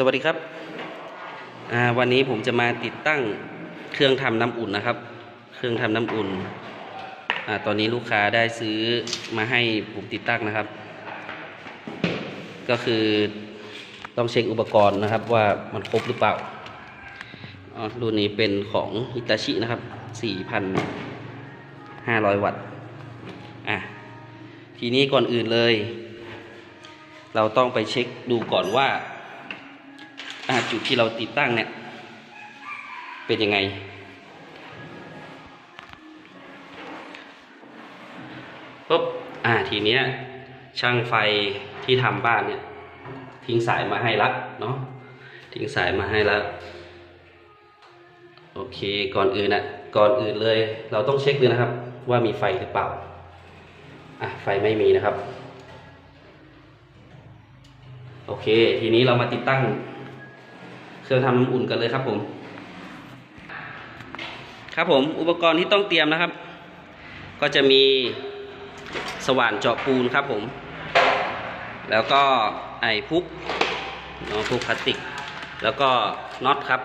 สวัสดีครับวันนี้ผมจะมาติดตั้งเครื่องทำน้ำอุ่นนะครับ เครื่องทำน้ำอุ่นอตอนนี้ลูกค้าได้ซื้อมาให้ผมติดตั้งนะครับ ก็คือต้องเช็คอุปกรณ์นะครับว่ามันครบหรือเปล่าอ๋อรุ่นนี้เป็นของฮิตาชินะครับ 4,500 วัตต์อะทีนี้ก่อนอื่นเลย เราต้องไปเช็คดูก่อนว่า จุดที่เราติดตั้งเนี่ย เป็นยังไง ปุ๊บ อ่า ทีเนี้ยช่างไฟที่ทำบ้านเนี่ย ทิ้งสายมาให้ละเนาะ ทิ้งสายมาให้แล้วโอเค ก่อนอื่นอะก่อนอื่นเลย เราต้องเช็คเลยนะครับ ว่ามีไฟหรือเปล่า อะ ไฟไม่มีนะครับ โอเค ทีนี้เรามาติดตั้ง เครื่องทำน้ำอุ่นกันเลยครับผม ครับผมอุปกรณ์ที่ต้องเตรียมนะครับ ก็จะมีสว่านเจาะปูนครับผม แล้วก็ไอ้พุกเนาะพุกพลาสติก แล้วก็น็อตครับ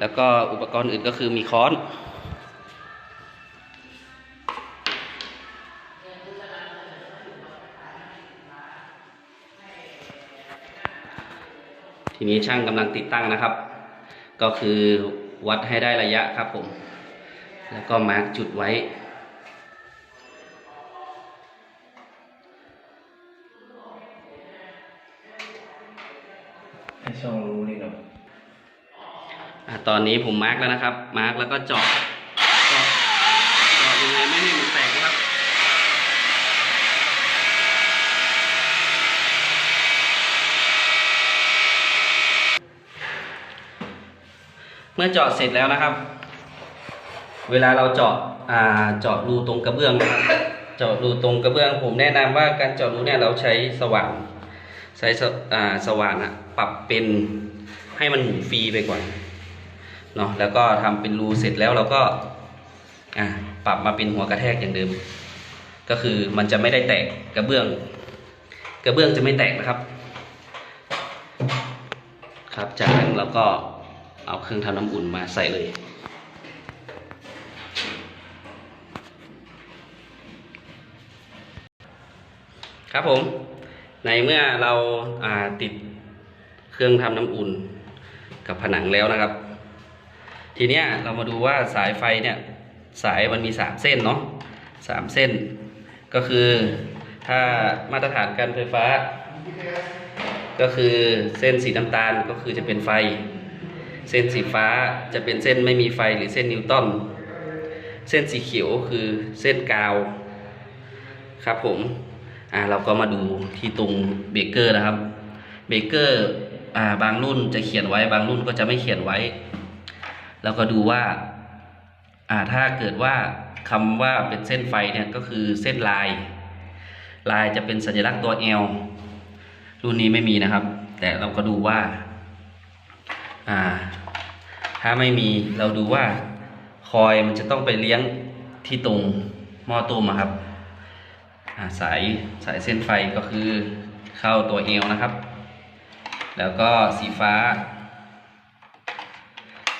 แล้วก็อุปกรณ์อื่นก็คือมีค้อน ทีนี้ช่างกำลังติดตั้งนะครับ ก็คือวัดให้ได้ระยะครับผม แล้วก็มาร์กจุดไว้ ให้ช่องรู้นี่เนาะอะตอนนี้ผมมาร์กแล้วนะครับ มาร์กแล้วก็เจาะเจาะเจาะยังไงไม่ให้มันแตกนะครับ เมื่อเจาะเสร็จแล้วนะครับ เวลาเราเจาะอ่าเจาะรูตรงกระเบื้องนะครับเจาะรูตรงกระเบื้อง ผมแนะนำว่าการเจาะรูเนี่ยเราใช้สว่านใช้สอ่าสว่านอะปรับเป็นให้มันหมุนฟรีไปก่อนเนาะแล้วก็ทำเป็นรูเสร็จแล้วเราก็อ่าปรับมาเป็นหัวกระแทกอย่างเดิม ก็คือมันจะไม่ได้แตกกระเบื้อง กระเบื้องจะไม่แตกนะครับ ครับจากนั้นเราก็ เอาเครื่องทำน้ำอุ่นมาใส่เลย ครับผม ในเมื่อเราาติดเครื่องทำน้ำอุ่นกับผนังแล้วนะครับ ทีเนี้ยเรามาดูว่าสายไฟเนี่ยสายมันมีสามเส้นเนาะสามเส้น ก็คือถ้ามาตรฐานการไฟฟ้า ก็คือเส้นสีน้ำตาลก็คือจะเป็นไฟ เส้นสีฟ้าจะเป็นเส้นไม่มีไฟหรือเส้นนิวตันเส้นสีเขียวคือเส้นกาว ครับผมอ่าเราก็มาดูที่ตรงเบเกอร์นะครับเบเกอร์อ่าบางรุ่นจะเขียนไว้บางรุ่นก็จะไม่เขียนไว้ แล้วก็ดูว่าอ่าถ้าเกิดว่าคำว่าเป็นเส้นไฟเนี่ยก็คือเส้นลาย ลายจะเป็นสัญลักษณ์ตัว L รุ่นนี้ไม่มีนะครับ แต่เราก็ดูว่า อ่า ถ้าไม่มีเราดูว่าคอยมันจะต้องไปเลี้ยงที่ตรงหม้อต้มครับาสายสายเส้นไฟก็คือเข้าตัวเอวนะครับ แล้วก็สีฟ้า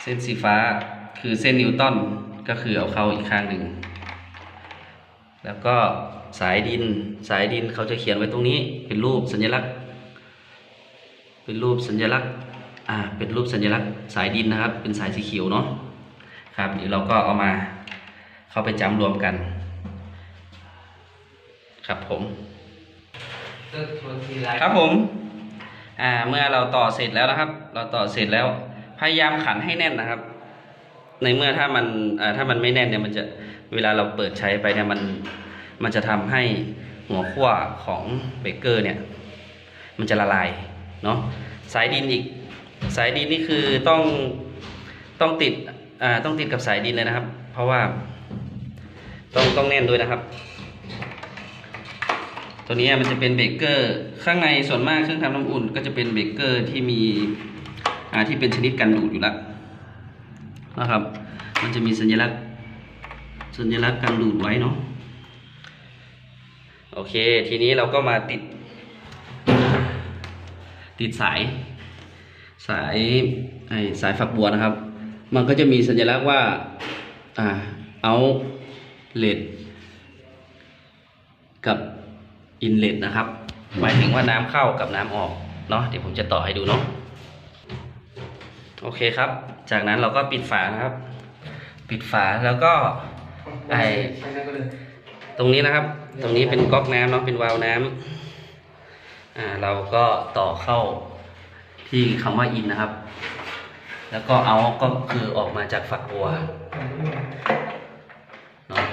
เส้นสีฟ้าคือเส้นนิวตันก็คือเอาเข้าอีกข้างหนึ่ง แล้วก็สายดินสายดินเขาจะเขียนไว้ตรงนี้เป็นรูปสัญลักษณ์ เป็นรูปสัญลักษณ์ อ่าเป็นรูปสัญลักษณ์สายดินนะครับ เป็นสายสีเขียวเนาะครับเดี๋ยวเราก็เอามาเข้าไปจำรวมกัน ครับผมครับผมอ่าเมื่อเราต่อเสร็จแล้วนะครับ เราต่อเสร็จแล้ว พยายามขันให้แน่นนะครับ ในเมื่อถ้ามันอ่าถ้ามันไม่แน่นเนี่ยมันจะเวลาเราเปิดใช้ไปเนี่ยมันมันจะทำให้หัวขั้วของเบเกอร์เนี่ย มันจะละลายเนาะสายดินอีก สายดินนี่คือต้องต้องติดอ่าต้องติดกับสายดินเลยนะครับ เพราะว่า ต้องต้องแน่นด้วยนะครับ ตัวนี้มันจะเป็นเบเกอร์ ข้างในส่วนมากเครื่องทำน้ำอุ่น ก็จะเป็นเบเกอร์ที่มีอ่าที่เป็นชนิดกันดูดอยู่แล้วนะครับ มันจะมีสัญลักษณ์สัญลักษณ์กันดูดไว้เนาะโอเค ทีนี้เราก็มาติด ติดสาย สายไอสายฝักบัวนะครับ มันก็จะมีสัญลักษณ์ว่าอ่าเอาเลดกับอินเลดนะครับ หมายถึงว่าน้ำเข้ากับน้ำออกเนาะเดี๋ยวผมจะต่อให้ดูเนาะโอเคครับ จากนั้นเราก็ปิดฝานะครับ ปิดฝาแล้วก็ไอตรงนี้นะครับ ตรงนี้เป็นก๊อกน้ำเนาะเป็นวาล์วน้ำอ่าเราก็ต่อเข้า ที่คำว่าอินนะครับ แล้วก็เอาก็คือออกมาจากฝักบัวเนาะ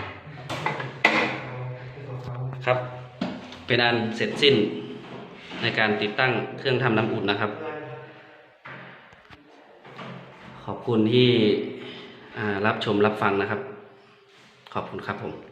ครับ เป็นอันเสร็จสิ้นในการติดตั้งเครื่องทำน้ำอุ่นนะครับ ขอบคุณที่รับชมรับฟังนะครับ ขอบคุณครับผม